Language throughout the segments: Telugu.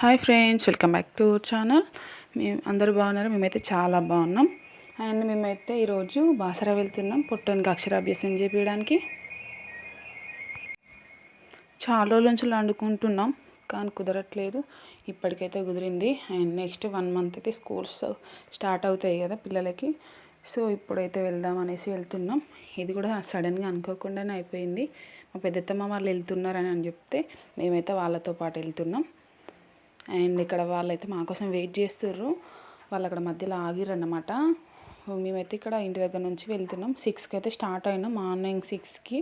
Hi friends welcome back to channel. మేము అందరూ బాగున్నారు? మేమైతే చాలా బాగున్నాం. అండ్ మేమైతే ఈరోజు బాసరా వెళ్తున్నాం పొట్టనికి అక్షరాభ్యాసం చేపించడానికి చాలా రోజుల నుంచి వండుకుంటున్నాం కానీ కుదరట్లేదు. ఇప్పటికైతే కుదిరింది. అండ్ నెక్స్ట్ వన్ మంత్ అయితే స్కూల్స్ స్టార్ట్ అవుతాయి కదా పిల్లలకి. సో ఇప్పుడైతే వెళ్దాం అనేసి వెళ్తున్నాం. ఇది కూడా సడన్గా అనుకోకుండానే అయిపోయింది. మా పెద్దత్తమ్మ వాళ్ళు వెళ్తున్నారని అని చెప్తే మేమైతే వాళ్ళతో పాటు వెళ్తున్నాం. అండ్ ఇక్కడ వాళ్ళైతే మా కోసం వెయిట్ చేస్తుర్రు. వాళ్ళు అక్కడ మధ్యలో ఆగిరన్నమాట మేమైతే ఇక్కడ ఇంటి దగ్గర నుంచి వెళ్తున్నాం. సిక్స్కి అయితే స్టార్ట్ అయినాం మార్నింగ్ సిక్స్కి.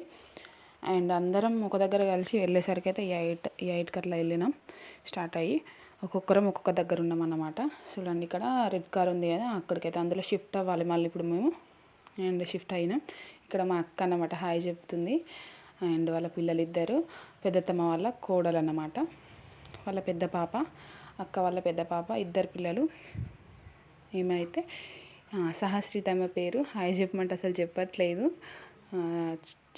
అండ్ అందరం ఒక దగ్గర కలిసి వెళ్ళేసరికి అయితే ఎయిట్ ఎయిట్కి అట్లా వెళ్ళినాం. స్టార్ట్ అయ్యి ఒక్కొక్కరం ఒక్కొక్క దగ్గర ఉన్నాం అన్నమాట చూడండి ఇక్కడ రెడ్ కార్ ఉంది కదా అక్కడికైతే అందులో షిఫ్ట్ అవ్వాలి మళ్ళీ ఇప్పుడు మేము. అండ్ షిఫ్ట్ అయినాం. ఇక్కడ మా అక్క అన్నమాట హాయ్ చెప్తుంది. అండ్ వాళ్ళ పిల్లలు ఇద్దరు పెద్దత్తమ్మ వాళ్ళ కోడలు అన్నమాట వాళ్ళ పెద్ద పాప అక్క వాళ్ళ పెద్ద పాప ఇద్దరు పిల్లలు. ఏమైతే అయితే పేరు. హాయ్ చెప్పమంటే అసలు చెప్పట్లేదు.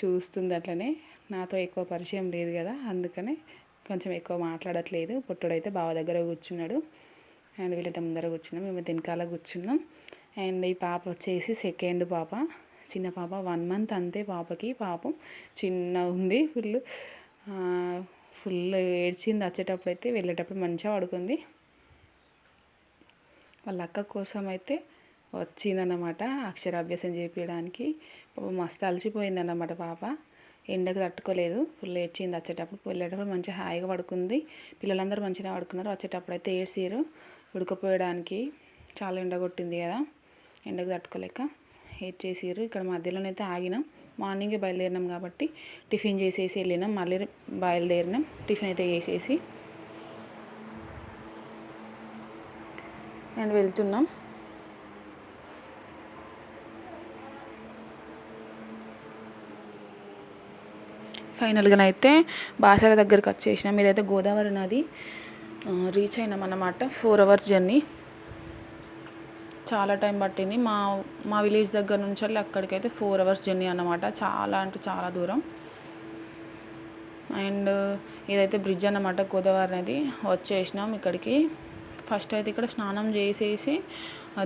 చూస్తుంది అట్లనే. నాతో ఎక్కువ పరిచయం లేదు కదా అందుకనే కొంచెం ఎక్కువ మాట్లాడట్లేదు. పొట్టుడైతే బావ దగ్గర కూర్చున్నాడు. అండ్ వీళ్ళైతే ముందర కూర్చున్నాం. మేము వెనకాల కూర్చున్నాం. అండ్ ఈ పాప వచ్చేసి సెకండ్ పాప. చిన్న పాప వన్ మంత్ అంతే పాపకి. పాపం చిన్న ఉంది ఫుల్ ఫుల్ ఏడ్చింది వచ్చేటప్పుడు అయితే వెళ్ళేటప్పుడు మంచిగా పడుకుంది. వాళ్ళ అక్క కోసం అయితే వచ్చిందన్నమాట అక్షరాభ్యాసం చేపించడానికి పాప మస్తు అలసిపోయిందన్నమాట పాప. ఎండకు తట్టుకోలేదు ఫుల్ ఏడ్చింది వచ్చేటప్పుడు. వెళ్ళేటప్పుడు మంచిగా హాయిగా పడుకుంది. పిల్లలందరూ మంచిగా పడుకున్నారు. వచ్చేటప్పుడు అయితే ఏడ్చారు ఉడకపోయడానికి. చాలా ఎండ కొట్టింది కదా ఎండకు తట్టుకోలేక ఏడ్ ఇక్కడ మధ్యలోనైతే ఆగినాం. మార్నింగే బయలుదేరినాం కాబట్టి టిఫిన్ చేసేసి వెళ్ళినాం. మళ్ళీ బయలుదేరినాం. టిఫిన్ అయితే చేసేసి అండ్ వెళ్తున్నాం. ఫైనల్గానైతే బాసర దగ్గరికి వచ్చేసినాం. ఇదైతే గోదావరి నది రీచ్ అయినాం అన్నమాట. ఫోర్ అవర్స్ జర్నీ చాలా టైం పట్టింది. మా మా విలేజ్ దగ్గర నుంచి వెళ్ళి అక్కడికైతే ఫోర్ అవర్స్ జర్నీ అన్నమాట. చాలా అంటే చాలా దూరం. అండ్ ఇదైతే బ్రిడ్జ్ అన్నమాట గోదావరి నది. వచ్చేసినాం ఇక్కడికి. ఫస్ట్ అయితే ఇక్కడ స్నానం చేసేసి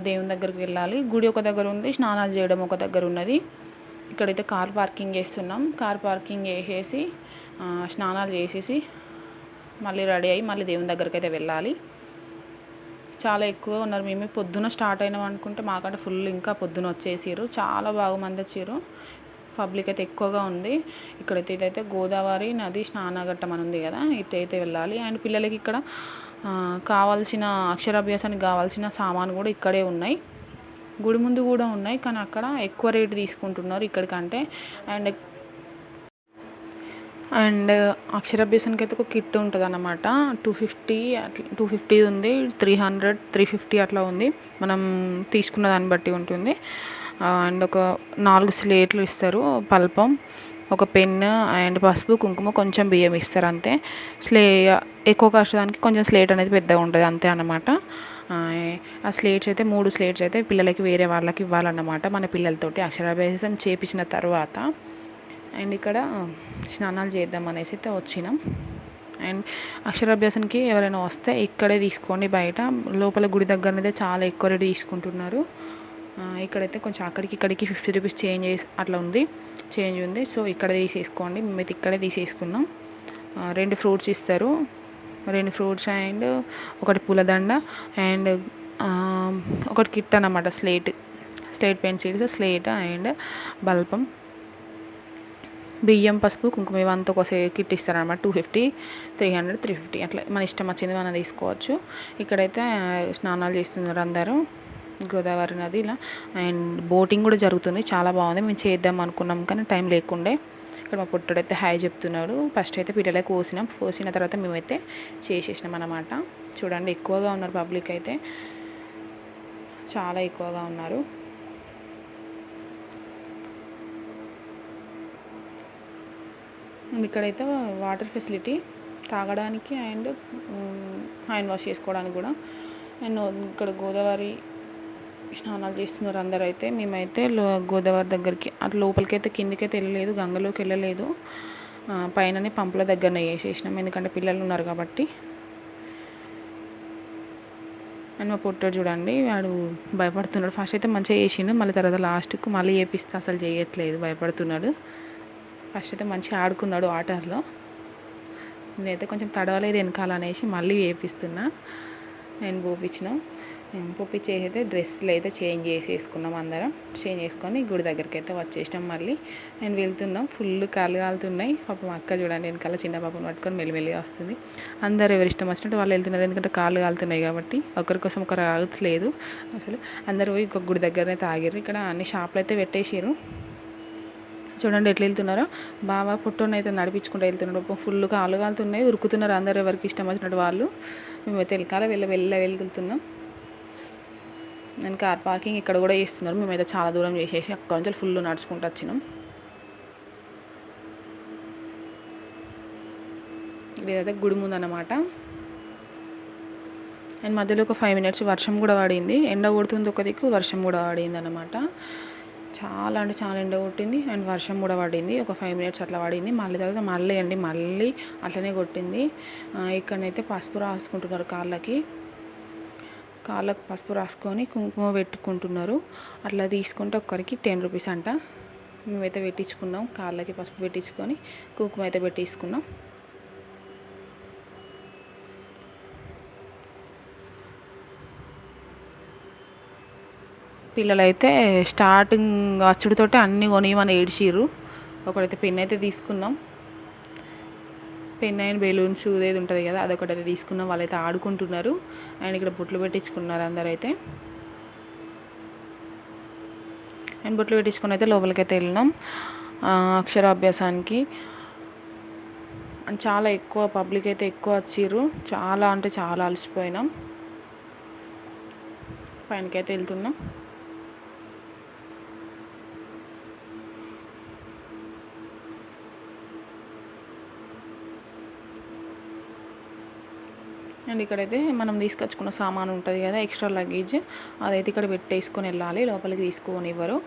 దేవుని దగ్గరికి వెళ్ళాలి. గుడి ఒక దగ్గర ఉంది స్నానాలు చేయడం ఒక దగ్గర ఉన్నది. ఇక్కడైతే కార్ పార్కింగ్ చేస్తున్నాం. కార్ పార్కింగ్ చేసేసి స్నానాలు చేసేసి మళ్ళీ రెడీ అయ్యి మళ్ళీ దేవుని దగ్గరికి అయితే వెళ్ళాలి. చాలా ఎక్కువ ఉన్నారు. మేమే పొద్దున స్టార్ట్ అయినాం అనుకుంటే మాకంటే ఫుల్ ఇంకా పొద్దున వచ్చేసారు చాలా బాగా మంది వచ్చారు పబ్లిక్ అయితే ఎక్కువగా ఉంది. ఇక్కడైతే ఇదైతే గోదావరి నది స్నానఘట్టం అని ఉంది కదా ఇటైతే వెళ్ళాలి. అండ్ పిల్లలకి ఇక్కడ కావాల్సిన అక్షరాభ్యాసానికి కావాల్సిన సామాను కూడా ఇక్కడే ఉన్నాయి. గుడి ముందు కూడా ఉన్నాయి. కానీ అక్కడ ఎక్కువ రేటు తీసుకుంటున్నారు ఇక్కడికంటే. అండ్ అండ్ అక్షరాభ్యాసానికి అయితే ఒక కిట్ ఉంటుంది అన్నమాట టూ ఫిఫ్టీ అట్లా టూ ఫిఫ్టీ ఉంది త్రీ హండ్రెడ్ త్రీ ఫిఫ్టీ అట్లా ఉంది. మనం తీసుకున్న దాన్ని బట్టి ఉంటుంది. అండ్ ఒక నాలుగు స్లేట్లు ఇస్తారు పల్పం ఒక పెన్ అండ్ పసుపు కుంకుమ కొంచెం బియ్యం ఇస్తారు అంతే. స్లే ఎక్కువ కాస్ట్ కొంచెం స్లేట్ అనేది పెద్దగా ఉంటుంది అంతే అన్నమాట. ఆ స్లేట్స్ అయితే మూడు స్లేట్స్ అయితే పిల్లలకి వేరే వాళ్ళకి ఇవ్వాలన్నమాట మన పిల్లలతోటి అక్షరాభ్యాసం చేపించిన తర్వాత. అండ్ ఇక్కడ స్నానాలు చేద్దాం అనేసి అయితే వచ్చినాం. అండ్ అక్షరాభ్యాసానికి ఎవరైనా వస్తే ఇక్కడే తీసుకోండి బయట. లోపల గుడి దగ్గరనైతే చాలా ఎక్కువ రేటు తీసుకుంటున్నారు. ఇక్కడైతే కొంచెం అక్కడికి ఇక్కడికి ఫిఫ్టీ రూపీస్ చేంజ్ చేసి అట్లా ఉంది. చేంజ్ ఉంది. సో ఇక్కడ తీసేసుకోండి. మేమైతే ఇక్కడే తీసేసుకున్నాం. రెండు ఫ్రూట్స్ ఇస్తారు. రెండు ఫ్రూట్స్ అండ్ ఒకటి పూలదండ అండ్ ఒకటి కిట్ అన్నమాట slate. Slate pencils slate and బల్పం. బియ్యం పసుపు కుంకుమ ఇవంతా ఒక కిట్ ఇస్తారనమాట two fifty three hundred three fifty అట్లా మన ఇష్టం వచ్చింది మనం తీసుకోవచ్చు. ఇక్కడైతే స్నానాలు చేస్తున్నారు అందరూ. గోదావరి నది ఇలా. అండ్ బోటింగ్ కూడా జరుగుతుంది. చాలా బాగుంది. మేము చేద్దాం అనుకున్నాం కానీ టైం లేకుండే. ఇక్కడ మా పుట్టడైతే హాయ్ చెప్తున్నాడు. ఫస్ట్ అయితే పిల్లలే కోసినాం. కోసిన తర్వాత మేమైతే చేసేసినాం అనమాట చూడండి ఎక్కువగా ఉన్నారు పబ్లిక్ అయితే. చాలా ఎక్కువగా ఉన్నారు. అండ్ ఇక్కడైతే వాటర్ ఫెసిలిటీ తాగడానికి అండ్ హ్యాండ్ వాష్ చేసుకోవడానికి కూడా. అండ్ ఇక్కడ గోదావరి స్నానాలు చేస్తున్నారు అందరూ అయితే మేమైతే గోదావరి దగ్గరికి అట్లా లోపలికి అయితే కిందికి అయితే వెళ్ళలేదు గంగలోకి వెళ్ళలేదు. పైననే పంపుల దగ్గరనే వేసేసినాం ఎందుకంటే పిల్లలు ఉన్నారు కాబట్టి. అండ్ మా పుట్టాడు చూడండి వాడు భయపడుతున్నాడు. ఫస్ట్ అయితే మంచిగా చేసిండు మళ్ళీ తర్వాత లాస్ట్కు మళ్ళీ చేపిస్తే అసలు చేయట్లేదు భయపడుతున్నాడు. ఫస్ట్ అయితే మంచిగా ఆడుకున్నాడు వాటర్లో. నేనైతే కొంచెం తడవలేదు వెనకాల అనేసి మళ్ళీ వేపిస్తున్నా. నేను పోపించినాం పోపించేసి అయితే డ్రెస్సులు అయితే చేంజ్ చేసేసుకున్నాం అందరం. చేంజ్ చేసుకొని గుడి దగ్గరికి అయితే వచ్చేసినాం మళ్ళీ. నేను వెళ్తున్నాం. ఫుల్ కాలు కాలుతున్నాయి. పాపం అక్క చూడండి వెనకాల చిన్న పాపను పట్టుకొని మెల్లిమెల్లిగా వస్తుంది. అందరూ ఎవరి ఇష్టం వచ్చినట్టు వాళ్ళు వెళ్తున్నారు. ఎందుకంటే కాళ్ళు కాలుతున్నాయి కాబట్టి ఒకరి కోసం ఒకరు ఆగట్లేదు. అసలు అందరూ పోయి ఒక గుడి దగ్గరనే తాగిర్రు. ఇక్కడ అన్ని షాపులు అయితే పెట్టేసారు చూడండి ఎట్లా వెళ్తున్నారో. బాగా పుట్టుని అయితే నడిపించుకుంటూ వెళ్తున్నాడు. ఫుల్ కాలు కాలుతున్నాయి ఉరుకుతున్నారు. అందరు ఎవరికి ఇష్టం వచ్చినట్టు వాళ్ళు. మేమైతే వెళ్ళకాల వెళ్ళ వెళ్ళ వెళ్తున్నాం. నేను కార్ పార్కింగ్ ఇక్కడ కూడా చేస్తున్నారు. మేమైతే చాలా దూరం చేసేసి అక్కడ నుంచి ఫుల్ నడుచుకుంటూ వచ్చినాం. ఇదైతే గుడి ముందన్నమాట అండ్ మధ్యలో ఒక ఫైవ్ మినిట్స్ వర్షం కూడా పడింది. ఎండ కొడుతుంది ఒక దిక్కు వర్షం కూడా పడింది అనమాట చాలా అంటే చాలా ఎండ కొట్టింది. అండ్ వర్షం కూడా పడింది. ఒక ఫైవ్ మినిట్స్ అట్లా పడింది. మళ్ళీ తర్వాత మళ్ళీ అండి మళ్ళీ అట్లనే కొట్టింది. ఇక్కడనైతే పసుపు రాసుకుంటున్నారు కాళ్ళకి. కాళ్ళకు పసుపు రాసుకొని కుంకుమ పెట్టుకుంటున్నారు. అట్లా తీసుకుంటే ఒక్కరికి టెన్ రూపీస్ అంట. మేమైతే పెట్టించుకున్నాం. కాళ్ళకి పసుపు పెట్టించుకొని కుంకుమ అయితే పెట్టించుకున్నాం. పిల్లలైతే స్టార్టింగ్ వచ్చుడితోటి అన్నీ కొనియమని ఏడ్చిర్రు. ఒకటైతే పెన్ అయితే తీసుకున్నాం. పెన్ అండ్ బెలూన్స్ ఏది ఉంటుంది కదా అదొకటి అయితే తీసుకున్నాం. వాళ్ళైతే ఆడుకుంటున్నారు. అండ్ ఇక్కడ బుట్లు పెట్టించుకున్నారు అందరైతే. అండ్ బుట్లు పెట్టించుకుని అయితే లోపలికైతే వెళ్ళినాం. అక్షరాభ్యాసానికి. అండ్ చాలా ఎక్కువ పబ్లిక్ అయితే ఎక్కువ వచ్చిర్రు. చాలా అంటే చాలా అలసిపోయినాం. పైనకైతే వెళ్తున్నాం. అండ్ ఇక్కడైతే మనం తీసుకొచ్చుకున్న సామాన్ ఉంటుంది కదా ఎక్స్ట్రా లగేజ్ అదైతే ఇక్కడ పెట్టేసుకొని వెళ్ళాలి. లోపలికి తీసుకొని ఇవ్వరు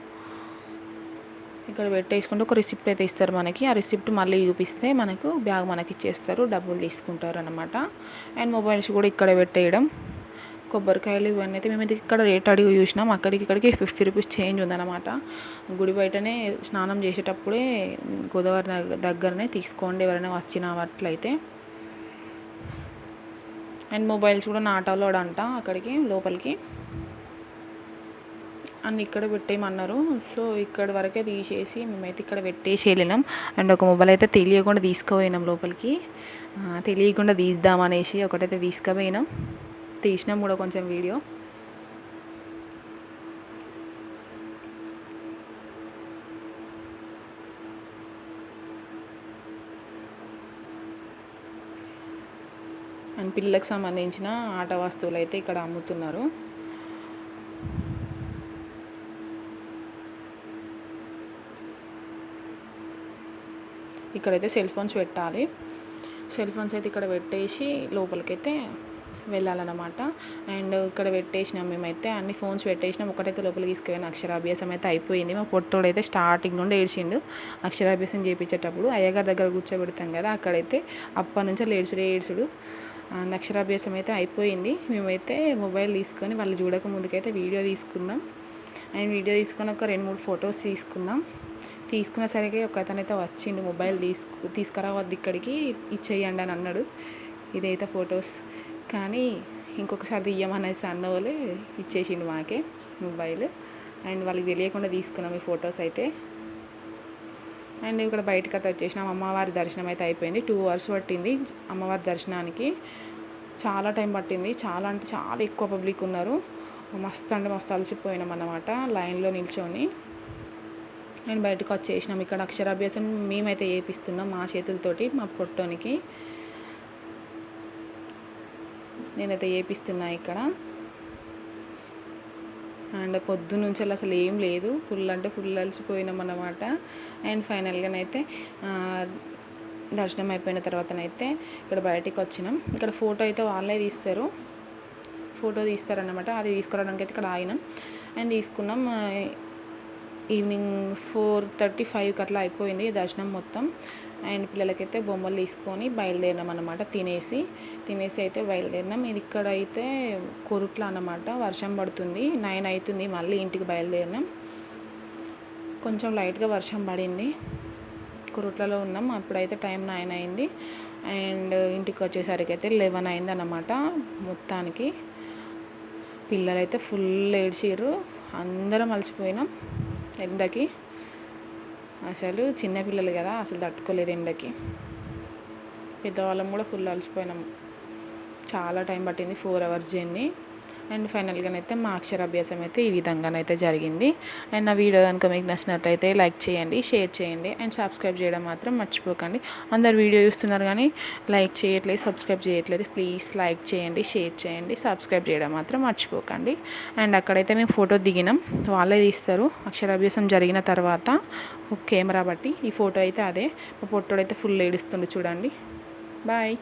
ఇక్కడ పెట్టేసుకుంటే ఒక రిసిప్ట్ అయితే ఇస్తారు మనకి. ఆ రిసిప్ట్ మళ్ళీ చూపిస్తే మనకు బ్యాగ్ మనకి ఇచ్చేస్తారు. డబ్బులు తీసుకుంటారు అనమాట అండ్ మొబైల్స్ కూడా ఇక్కడ పెట్టేయడం. కొబ్బరికాయలు ఇవన్నీ అయితే మేము ఇక్కడ రేట్ అడిగి చూసినాం. అక్కడికి ఇక్కడికి ఫిఫ్టీ రూపీస్ చేంజ్ ఉందన్నమాట. గుడి బయటనే స్నానం చేసేటప్పుడే గోదావరి దగ్గరనే తీసుకోండి ఎవరైనా వచ్చిన అట్లయితే. అండ్ మొబైల్స్ కూడా నాట్ అలౌడ్ అంట అక్కడికి లోపలికి. అండ్ ఇక్కడ పెట్టేయమన్నారు. సో ఇక్కడ వరకే తీసేసి మేమైతే ఇక్కడ పెట్టేసి వెళ్ళినాం. అండ్ ఒక మొబైల్ అయితే తెలియకుండా తీసుకుపోయినాం లోపలికి. తెలియకుండా తీద్దామనేసి ఒకటైతే తీసుకుపోయినాం. తీసినాం కూడా కొంచెం వీడియో. పిల్లలకు సంబంధించిన ఆట వస్తువులు అయితే ఇక్కడ అమ్ముతున్నారు. ఇక్కడైతే సెల్ ఫోన్స్ పెట్టాలి. సెల్ ఫోన్స్ అయితే ఇక్కడ పెట్టేసి లోపలికైతే వెళ్ళాలన్నమాట. అండ్ ఇక్కడ పెట్టేసినాం మేమైతే అన్ని ఫోన్స్ పెట్టేసినాం. ఒకటైతే లోపలికి తీసుకెళ్ళిన అక్షరాభ్యాసం అయితే అయిపోయింది. మా పొట్టోడు అయితే స్టార్టింగ్ నుండి ఏడ్చిండు అక్షరాభ్యాసం చేయించేటప్పుడు అయ్యగారి దగ్గర కూర్చోబెడతాం కదా అక్కడైతే అప్పటి నుంచి ఏడ్చుడు ఏడ్చుడు. అక్షరాభ్యాసం అయితే అయిపోయింది. మేమైతే మొబైల్ తీసుకొని వాళ్ళు చూడక ముందుకైతే వీడియో తీసుకున్నాం. అండ్ వీడియో తీసుకొని ఒక రెండు మూడు ఫొటోస్ తీసుకున్నాం. తీసుకున్న సరిగ్గా ఒక అతనైతే వచ్చిండు మొబైల్ తీసుకు తీసుకురావద్దు ఇక్కడికి ఇచ్చేయండి అని అన్నాడు. ఇదైతే ఫొటోస్. కానీ ఇంకొకసారి తీయమనేసి అన్న వాళ్ళే ఇచ్చేసిండు మాకే మొబైల్. అండ్ వాళ్ళకి తెలియకుండా తీసుకున్నాం ఈ ఫొటోస్ అయితే. అండ్ ఇక్కడ బయటకు అయితే వచ్చేసినాం అమ్మవారి దర్శనం అయితే అయిపోయింది. టూ అవర్స్ పట్టింది అమ్మవారి దర్శనానికి. చాలా టైం పట్టింది. చాలా అంటే చాలా ఎక్కువ పబ్లిక్ ఉన్నారు. మస్తు అంటే మస్తు అలసిపోయినాం అన్నమాట. లైన్లో నిల్చొని. నేను బయటకు వచ్చేసినాం. ఇక్కడ అక్షరాభ్యాసం మేమైతే చేపిస్తున్నాం మా చేతులతోటి మా పొట్టోనికి. నేనైతే చేపిస్తున్నా ఇక్కడ. అండ్ పొద్దు నుంచి అసలు ఏం లేదు. ఫుల్ అంటే ఫుల్ అలసిపోయినాం అన్నమాట. అండ్ ఫైనల్గానైతే దర్శనం అయిపోయిన తర్వాతనైతే ఇక్కడ బయటికి వచ్చినాం. ఇక్కడ ఫోటో అయితే వాళ్ళే తీస్తారు. ఫోటో తీస్తారనమాట అది తీసుకురావడానికి అయితే ఇక్కడ ఆగినాం. అండ్ తీసుకున్నాం ఈవినింగ్ ఫోర్ థర్టీ ఫైవ్కి అట్లా అయిపోయింది దర్శనం మొత్తం. అండ్ పిల్లలకైతే బొమ్మలు తీసుకొని బయలుదేరినాం అనమాట తినేసి. తినేసి అయితే బయలుదేరినాం. ఇది ఇక్కడ అయితే కొరుట్ల అన్నమాట. వర్షం పడుతుంది. నైన్ అవుతుంది మళ్ళీ ఇంటికి బయలుదేరినాం. కొంచెం లైట్గా వర్షం పడింది. కురుట్లలో ఉన్నాం. అప్పుడైతే టైం నైన్ అయింది. అండ్ ఇంటికి వచ్చేసరికి అయితే లెవెన్ అయింది అన్నమాట మొత్తానికి. పిల్లలైతే ఫుల్ ఏడ్చిర్రు. అందరం అలసిపోయినాం ఎండకి. అసలు చిన్నపిల్లలు కదా అసలు తట్టుకోలేదు ఎండకి. పెద్దవాళ్ళం కూడా ఫుల్ అలసిపోయినాము చాలా టైం పట్టింది ఫోర్ అవర్స్ జర్నీ. అండ్ ఫైనల్గానైతే మా అక్షరాభ్యాసం అయితే ఈ విధంగానైతే జరిగింది. అండ్ నా వీడియో కనుక మీకు నచ్చినట్టయితే లైక్ చేయండి షేర్ చేయండి అండ్ సబ్స్క్రైబ్ చేయడం మాత్రం మర్చిపోకండి. అందరు వీడియో చూస్తున్నారు కానీ లైక్ చేయట్లేదు సబ్స్క్రైబ్ చేయట్లేదు ప్లీజ్ లైక్ చేయండి షేర్ చేయండి సబ్స్క్రైబ్ చేయడం మాత్రం మర్చిపోకండి. అండ్ అక్కడైతే మేము ఫోటో దిగినాం వాళ్ళే తీస్తారు. అక్షరాభ్యాసం జరిగిన తర్వాత ఒక కెమెరా బట్టి ఈ ఫోటో అయితే అదే మా పొట్టోడైతే ఫుల్ ఏడుస్తుండే చూడండి. బాయ్.